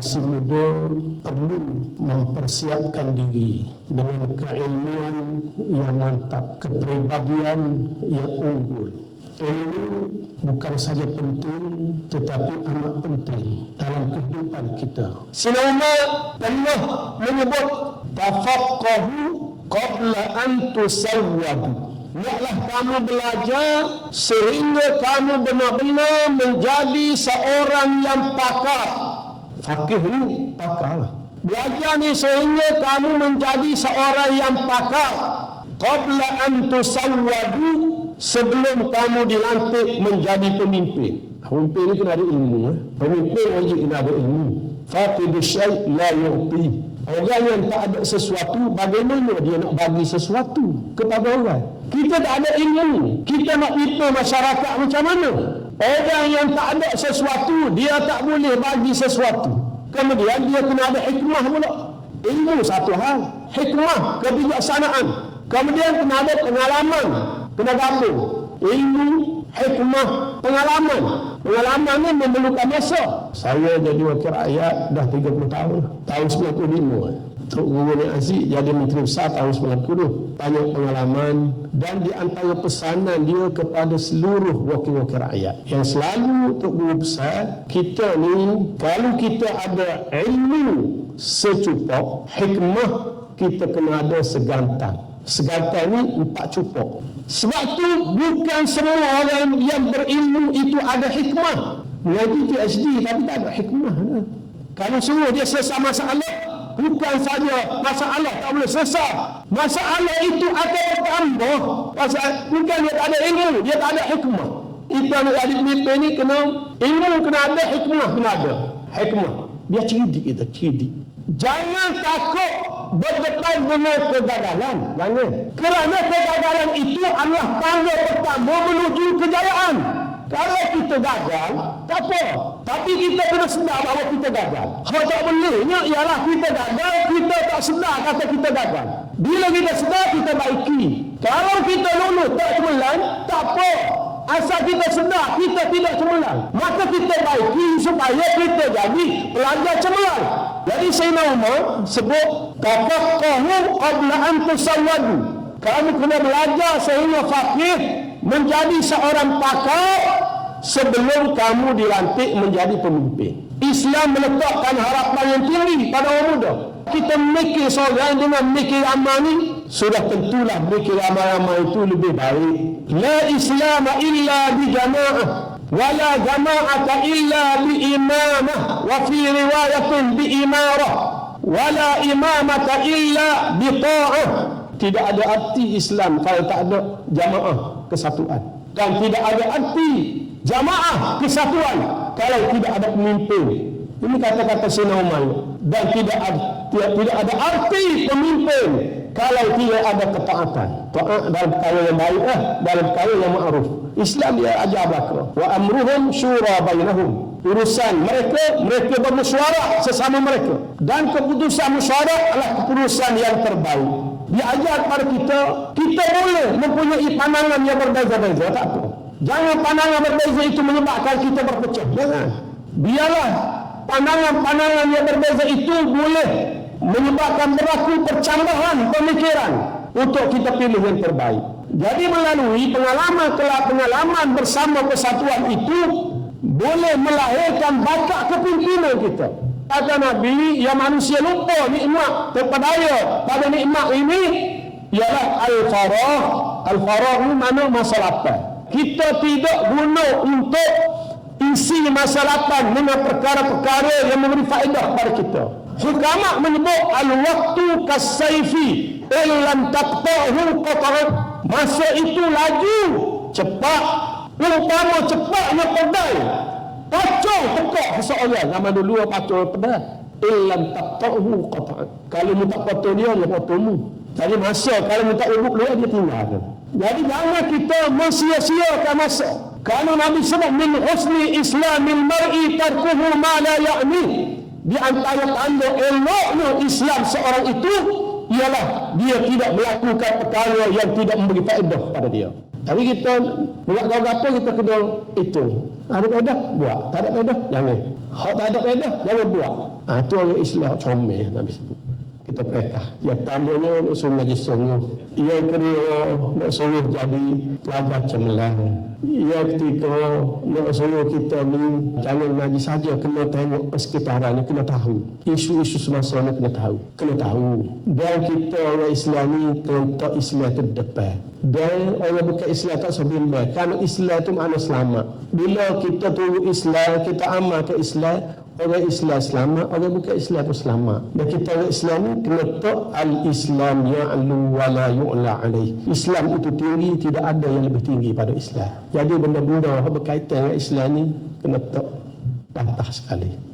generasi muda perlu mempersiapkan diri dengan keilmuan yang mantap, kepribadian yang unggul. Ilmu bukan saja penting tetapi amat penting dalam kehidupan kita. Sina Umar pernah menyebut tafaqahu qabla an tusawwadu. Hendaklah kamu belajar sehingga kamu benar-benar menjadi seorang yang pakar. Fakih ni pakar lah. Belajar ni sehingga kamu menjadi seorang yang pakar. Qabla an tusawwadu sebelum kamu dilantik menjadi pemimpin. Pemimpin ni kena ada ilmu. Eh? Pemimpin wajib kena ada ilmu. Faqidu syai' la yu'ti. Orang yang tak ada sesuatu, bagaimana dia nak bagi sesuatu kepada orang? Kita tak ada ilmu. Kita nak pipa masyarakat macam mana? Orang yang tak ada sesuatu, dia tak boleh bagi sesuatu. Kemudian dia kena ada hikmah pula. Ilmu satu hal. Hikmah, kebijaksanaan. Kemudian kena ada pengalaman. Kena gabung. Ilmu, hikmah, pengalaman. Pengalaman ni memerlukan masa. Saya jadi wakil rakyat dah 30 tahun. Tahun 95. Tok Guru Nik Aziz jadi Menteri Besar tahun 90. Banyak pengalaman dan di antara pesanan dia kepada seluruh wakil-wakil rakyat. Yang selalu Tok Guru Besar, kita ni kalau kita ada ilmu secukup, hikmah kita kena ada segantang. Segantang ni empat cupok. Sebab tu bukan semua orang yang berilmu itu ada hikmah. Mengaji PhD tapi tak ada hikmah. Kalau semua dia selesai masalah, bukan saja masalah tak boleh selesai. Masalah itu akan bertambah. Masalah, bukan dia tak ada ilmu, dia tak ada hikmah. Itu anak adik pemimpin ni kena ilmu kena ada, hikmah kena ada. Hikmah. Dia cerdik kita, cerdik. Jangan takut berdepan dengan kegagalan. Jangan. Kerana kegagalan itu adalah tangga pertama menuju kejayaan. Kalau kita gagal, apa. Tapi kita kena sedar bahawa kita gagal. Hal tak bolehnya ialah kita gagal, kita tak sedar kata kita gagal. Bila kita sedar, kita baiki. Kalau kita lulus tak cemerlang, tak apa. Asal kita sedar kita tidak cemerlang. Maka kita baiki supaya kita jadi pelajar cemerlang. Jadi Sayyidina Umar sebut tafaqahu qabla an tusawwadu. Kamu kena belajar sehingga fakih menjadi seorang pakar sebelum kamu dilantik menjadi pemimpin. Islam meletakkan harapan yang tinggi pada orang muda. Kita mikir seorang dengan mikir amal ni, sudah tentulah mikir amal-amal itu lebih baik. La Islam illa di jama'ah. Wala jama'ata illa bi imamah wa fi riwayatin bi imarah wala imamata illa bi ta'ah tidak ada arti Islam kalau tak ada jamaah kesatuan dan tidak ada arti jamaah kesatuan kalau tidak ada pemimpin. Ini kata-kata Sina Umar. Dan tidak ada tidak, tidak ada arti pemimpin kalau tidak ada ketaatan. Taat dalam perkara yang baik eh, dalam perkara yang ma'ruf. Islam dia ajar belaka wa amruhum syura bainahum. Urusan mereka mereka bermusyawarah sesama mereka. Dan keputusan musyawarah adalah keputusan yang terbaik. Dia ajar kepada kita kita boleh mempunyai pandangan yang berbeza-beza tak apa jangan pandangan berbeza itu menyebabkan kita berpecah. Jangan. Biarlah pandangan-pandangan yang berbeza itu boleh menyebabkan berlaku percambahan pemikiran untuk kita pilih yang terbaik. Jadi melalui pengalaman kelak pengalaman bersama kesatuan itu boleh melahirkan bakat kepimpinan kita. Kata Nabi yang manusia lupa nikmat terpedaya pada nikmat ini ialah al-farah. Al-farah ini mana masa lapar kita tidak guna untuk isi masa dengan perkara-perkara yang memberi faedah kepada kita. Hukamak menyebut al-waktu kasaifi illam taqta'hu qata'at masa itu laju cepat. Umpama cepatnya pedai. Pacul tekak seseorang zaman dulu pacul pedai. Illam taqta'hu qata'at kalau mu tak potong dia dia potong mu. Jadi masa kalau mu tak urut dia dia tinggalkan jadi jangan kita mensia-siakan masa kalau Nabi sebut min husni islamil mar'i tarkuhu ma la ya'ni di antara tanda eloknya Islam seorang itu ialah dia tidak melakukan perkara yang tidak memberi faedah pada dia. Tapi kita buat kau apa kita kena itu. Ada faedah buat. Tak ada faedah jangan. Hak tak ada faedah jangan buat. Ha, itu orang Islam comel Nabi sebut. Kita perintah. Yang pertamanya nak suruh ngaji sungguh. Yang kedua nak suruh jadi pelajar cemerlang. Yang ketiga nak suruh kita ni jangan ngaji saja kena tengok persekitaran ni kena tahu. Isu-isu semasa ni kena tahu. Kena tahu. Dan kita orang Islam ni tak Islam tu depan. Dan orang bukan Islam tak sebimbang. Kerana Islam tu makna selamat. Bila kita tunggu Islam, kita amal ke Islam, orang Islam selamat, orang bukan Islam pun selamat. Dan kita orang Islam ni kena tak al-Islam ya'lu wa la yu'la alaih. Islam itu tinggi, tidak ada yang lebih tinggi pada Islam. Jadi benda-benda berkaitan dengan Islam ni kena tak patah sekali.